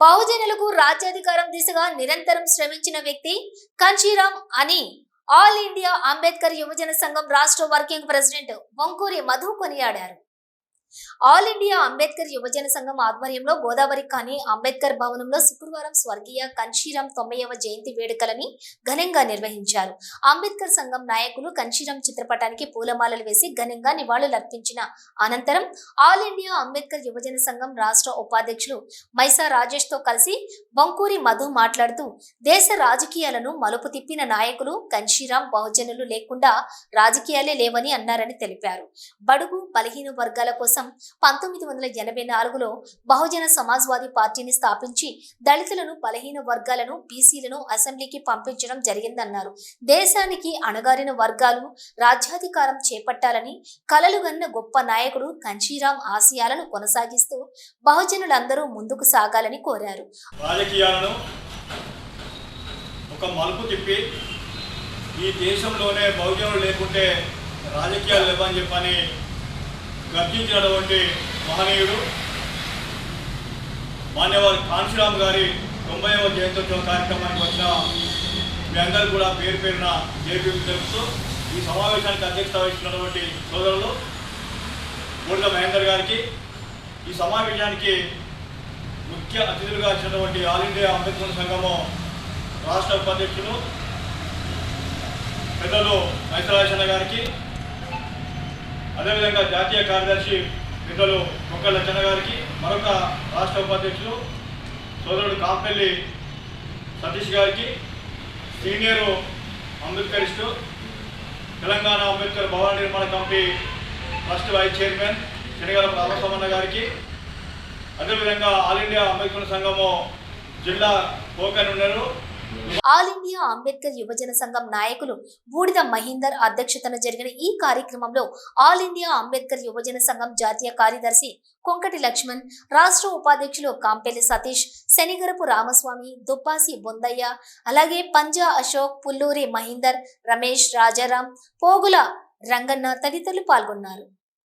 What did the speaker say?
బహుజనులకు రాజ్యాధికారం దిశగా నిరంతరం శ్రమించిన వ్యక్తి కంచీరామ్ అని. ఆల్ ఇండియా అంబేద్కర్ యువజన సంఘం రాష్ట్ర వర్కింగ్ ప్రెసిడెంట్ వంకూరి మధు కొనియాడారు. ఆల్ ఇండియా అంబేద్కర్ యువజన సంఘం ఆధ్వర్యంలో గోదావరి కానీ అంబేద్కర్ భవనంలో శుక్రవారం స్వర్గీయ కన్షీరాం తొంభైవ జయంతి వేడుకలని ఘనంగా నిర్వహించారు. అంబేద్కర్ సంఘం నాయకులు కన్షీరాం చిత్రపటానికి పూలమాలలు వేసి ఘనంగా నివాళులర్పించిన అనంతరం ఆల్ ఇండియా అంబేద్కర్ యువజన సంఘం రాష్ట్ర ఉపాధ్యక్షులు మైసా రాజేష్తో కలిసి బొంకూరి మధు మాట్లాడుతూ దేశ రాజకీయాలను మలుపు తిప్పిన నాయకులు కన్షీరాం బహుజనులు లేకుండా రాజకీయాలే లేవని అన్నారని తెలిపారు. బడుగు బలహీన వర్గాల కోసం పంతొమ్మిది వందల ఎనభై నాలుగులో బహుజన సమాజ్వాదీ పార్టీని స్థాపించి దళితులను బలహీన వర్గాలను బీసీలను అసెంబ్లీకి పంపించడం జరిగిందన్నారు. దేశానికి అణగారిన వర్గాలు రాజ్యాధికారం చేపట్టాలని కలలుగన్న గొప్ప నాయకుడు కంచీరాం ఆశయాలను కొనసాగిస్తూ బహుజనులందరూ ముందుకు సాగాలని కోరారు. రాజకీయాలను ఒక మలుపు తిప్పి ఈ దేశంలోనే బహుజనులు లేకుంటే రాజకీయాలు లేవని చెప్పని గర్జించినటువంటి మహనీయుడు. మాన్యవారి కాంశీరామ్ గారి తొంభైవ జయంత్యోత్సవ కార్యక్రమానికి వచ్చిన మీ అందరూ కూడా పేరు పేరున జేపీ తెలుపుతూ ఈ సమావేశానికి అధ్యక్షత వహిస్తున్నటువంటి సోదరులు బూడిద మహేందర్ గారికి ఈ సమావేశానికి ముఖ్య అతిథులుగా వచ్చినటువంటి ఆల్ ఇండియా అంబేద్కర్ సంఘము రాష్ట్ర ఉపాధ్యక్షులు పెద్దలు నైతరాజన్న గారికి అదేవిధంగా జాతీయ కార్యదర్శి పెద్దలు మొక్క లచ్చన్న గారికి మరొక రాష్ట్ర ఉపాధ్యక్షులు సోదరుడు కాంపల్లి సతీష్ గారికి సీనియర్ అంబేద్కరిస్టు తెలంగాణ అంబేద్కర్ భవన నిర్మాణ committee trust vice chairman Shanigala Ramaswamanna garu అదేవిధంగా ఆల్ ఇండియా అంబేద్కర్ సంఘము జిల్లా కోకన్ ఉన్నారు. ఆల్ ఇండియా అంబేద్కర్ యువజన సంఘం నాయకులు బూడిద మహీందర్ అధ్యక్షతన జరిగిన ఈ కార్యక్రమంలో ఆల్ ఇండియా అంబేద్కర్ యువజన సంఘం జాతీయ కార్యదర్శి కొంకటి లక్ష్మణ్ రాష్ట్ర ఉపాధ్యక్షులు కాంపెల్లి సతీష్ శనిగరపు రామస్వామి దుప్పాసి బొందయ్య అలాగే పంజా అశోక్ పుల్లూరి మహీందర్ రమేష్ రాజారాం పోగుల రంగన్న తదితరులు పాల్గొన్నారు.